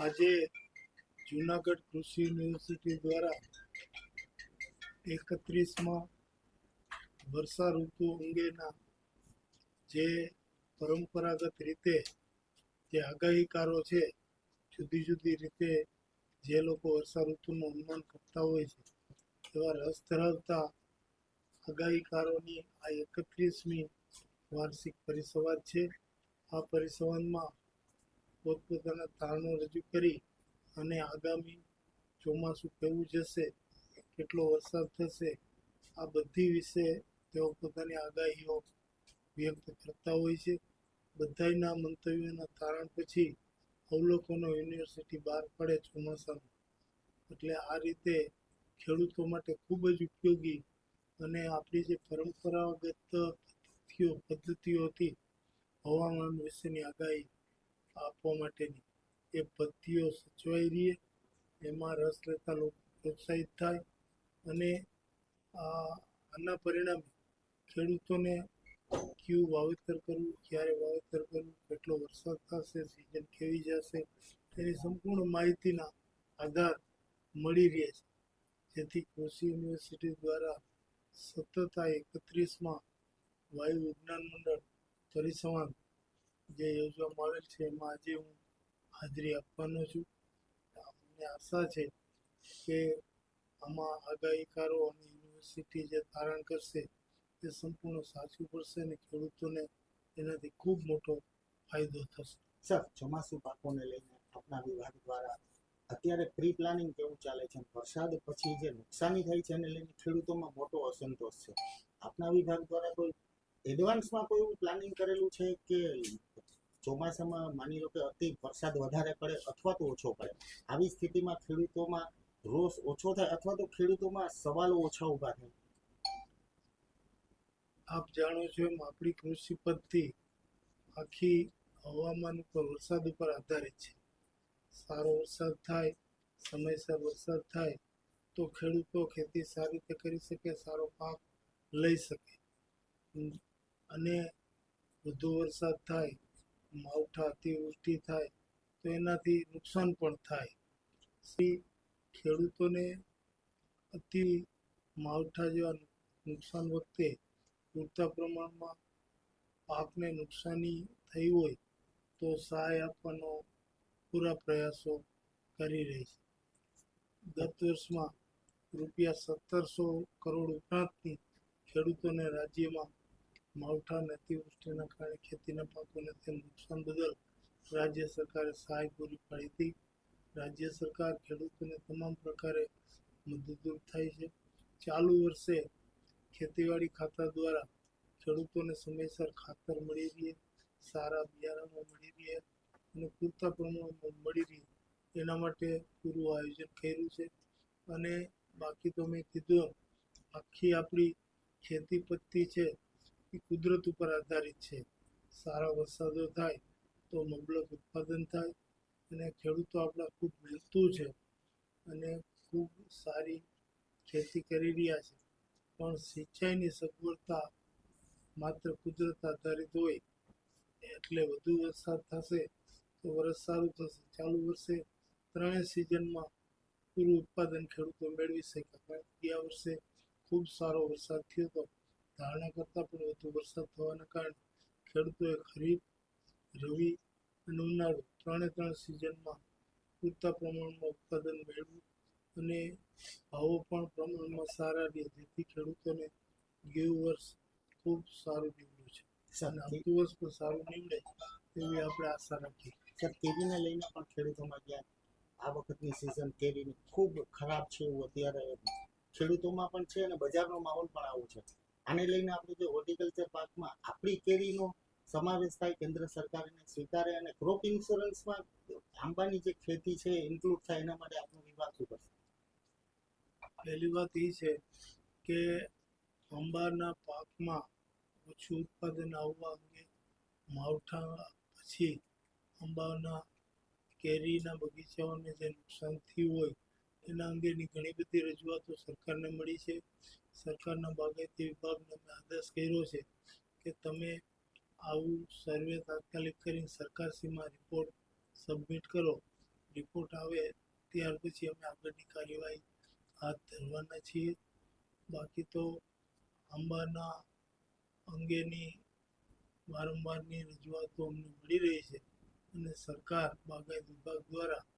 આજે જુનાગઢ કૃષિ યુનિવર્સિટી દ્વારા એકત્રીસમાં વર્ષા ઋતુ અંગેના જે પરંપરાગત રીતે જે આગાહીકારો છે, જુદી જુદી રીતે જે લોકો વર્ષા ઋતુનું અનુમાન કરતા હોય છે, એવા રસ ધરાવતા આગાહીકારોની આ એકત્રીસમી વાર્ષિક પરિસંવાદ છે. આ પરિસંવાદમાં પોતપોતાના તારણો રજૂ કરી અને આગામી ચોમાસું કેવું જશે, કેટલો વરસાદ થશે, આ બધી વિશે તેઓ પોતાની આગાહીઓ વ્યક્ત કરતા હોય છે. બધાયના મંતવ્યોના તારણ પછી અવલોકનો યુનિવર્સિટી બહાર પડે ચોમાસામાં. એટલે આ રીતે ખેડૂતો માટે ખૂબ જ ઉપયોગી અને આપણી જે પરંપરાગત પદ્ધતિઓ પદ્ધતિઓ હતી હવામાન વિશેની આગાહી આપવા માટેની. એ પદ્ધતિઓ સચવાઈ રહે એમાં રસ લેતા લોકો પ્રોત્સાહિત થાય અને આના પરિણામે ખેડૂતોને કયું વાવેતર કરવું, ક્યારે વાવેતર કરવું, કેટલો વરસાદ થશે સિઝન કેવી જશે, તેની સંપૂર્ણ માહિતીના આધાર મળી રહે છે. જેથી કૃષિ યુનિવર્સિટી દ્વારા સતત આ એકત્રીસમાં વાયુ વિજ્ઞાન મંડળ પરિસંવાદ જે યોજવામાં આવેલ છે, એમાં આજે હું હાજરી આપવાનો છું. અમને આશા છે કે આમાં આગાહીકારો અને યુનિવર્સિટી જે તારણ કરશે તે સંપૂર્ણ સાચું પડશે અને ખેડૂતોને એનાથી ખૂબ મોટો ફાયદો થશે. સર, ચોમાસુ પાકોને લઈને આપના વિભાગ દ્વારા અત્યારે પ્રી પ્લાનિંગ કેવું ચાલે છે? વરસાદ પછી જે નુકસાની થાય છે એને લઈને ખેડૂતોમાં મોટો અસંતોષ છે. આપના વિભાગ દ્વારા કોઈ એડવાન્સમાં કોઈ એવું પ્લાનિંગ કરેલું છે કે ચોમાસામાં માની લો કે અતિ વરસાદ વધારે પડે અથવા તો ઓછો પડે, આવી સ્થિતિમાં ખેડૂતોમાં રોષ ઓછો થાય અથવા તો ખેડૂતોમાં સવાલો ઓછા ઊભા થાય? આપ જાણો છો એમ આપણી કૃષિ પદ્ધતિ આખી હવામાન ઉપર, વરસાદ ઉપર આધારિત છે. સારો વરસાદ થાય, સમયસર વરસાદ થાય, તો ખેડૂતો ખેતી સારી રીતે કરી શકે, સારો પાક લઈ શકે. અને વધુ વરસાદ થાય માવઠા અતિવૃષ્ટિ થાય, તો એનાથી નુકસાન પણ થાય. ખેડૂતોને અતિ માવઠા જેવા નુકસાન વખતે પૂરતા પ્રમાણમાં પાકને નુકસાની થઈ હોય, તો સહાય આપવાનો પૂરા પ્રયાસો કરી રહી છે. ગત વર્ષમાં રૂપિયા સત્તરસો કરોડ ઉપરાંતની ખેડૂતોને રાજ્યમાં માવઠા અને અતિવૃષ્ટિના કારણે ખેતીના પાકોને તે નુકસાન બદલ રાજ્ય સરકારે સહાય પૂરી પાડી હતી. રાજ્ય સરકાર ખેડૂતોને તમામ પ્રકારે મદદરૂપ થાય છે. ચાલુ વર્ષે ખેતીવાડી ખાતા દ્વારા ખેડૂતોને સમયસર ખાતર મળી રહે, સારા બિયારણો મળી રહે અને પૂરતા પ્રમાણમાં મળી રહે. એના માટે પૂરું આયોજન કર્યું છે. અને બાકી તો મેં કીધું આખી આપણી ખેતી પત્તી છે એ કુદરત ઉપર આધારિત છે. સારા વરસાદો થાય તો મબલક ઉત્પાદન થાય અને ખેડૂતો આપણા ખૂબ મહેનતું છે અને ખૂબ સારી ખેતી કરી રહ્યા છે. પણ સિંચાઈની સગવડતા માત્ર કુદરત આધારિત હોય એટલે વધુ વરસાદ થશે તો વરસ સારું થશે. ચાલુ વર્ષે ત્રણેય સિઝનમાં પૂરું ઉત્પાદન ખેડૂતો મેળવી શકે ગયા વર્ષે ખૂબ સારો વરસાદ થયો હતો ધારણા કરતાં પણ વધુ વરસાદ થવાના કારણે ખેડૂતોએ ખરીફ રવિ અને ઉનાળુ ત્રણે ત્રણ સિઝનમાં પૂરતા પ્રમાણમાં ઉત્પાદન મેળવ્યું અને ભાવો પણ પ્રમાણમાં સારા રહ્યા. જેથી ખેડૂતોને ગયું વર્ષ ખૂબ સારું નીવડ્યું છે. અને આવતું વર્ષ પણ સારું નીવડે તેવી આપણે આશા રાખીએ. સર કેરીને લઈને પણ ખેડૂતોમાં ગયા આ વખતની સિઝન કેરીની ખૂબ ખરાબ છે એવું અત્યારે ખેડૂતોમાં પણ છે અને બજારનો માહોલ પણ આવો છે. આને લઈને આપણે જે હોર્ટિકલ્ચર પાર્કમાં આપણી કેરીનો સમાવેશ થાય કેન્દ્ર સરકાર સ્વીકારે અને ક્રોપ ઇન્સ્યોરન્સમાં આંબાની જે ખેતી છે ઇન્ક્લુડ થાય એના માટે આપણો વિભાગ શું કરશે? પહેલી વાત એ છે કે આંબાના પાકમાં ઓછું ઉત્પાદન આવવા અંગે માવઠા પછી આંબાના કેરીના બગીચાઓને જે નુકસાન થયું હોય એના અંગેની ઘણી બધી રજૂઆતો સરકારને મળી છે. સરકારના બાગાયતી વિભાગને અમે આદેશ કર્યો છે કે તમે આવું સર્વે તાત્કાલિક કરીને સરકારશ્રીમાં રિપોર્ટ સબમિટ કરો. રિપોર્ટ આવે ત્યાર પછી અમે આગળની કાર્યવાહી હાથ ધરવાના છીએ. બાકી તો આંબાના અંગેની વારંવારની રજૂઆતો અમને મળી રહી છે અને સરકાર બાગાયત વિભાગ દ્વારા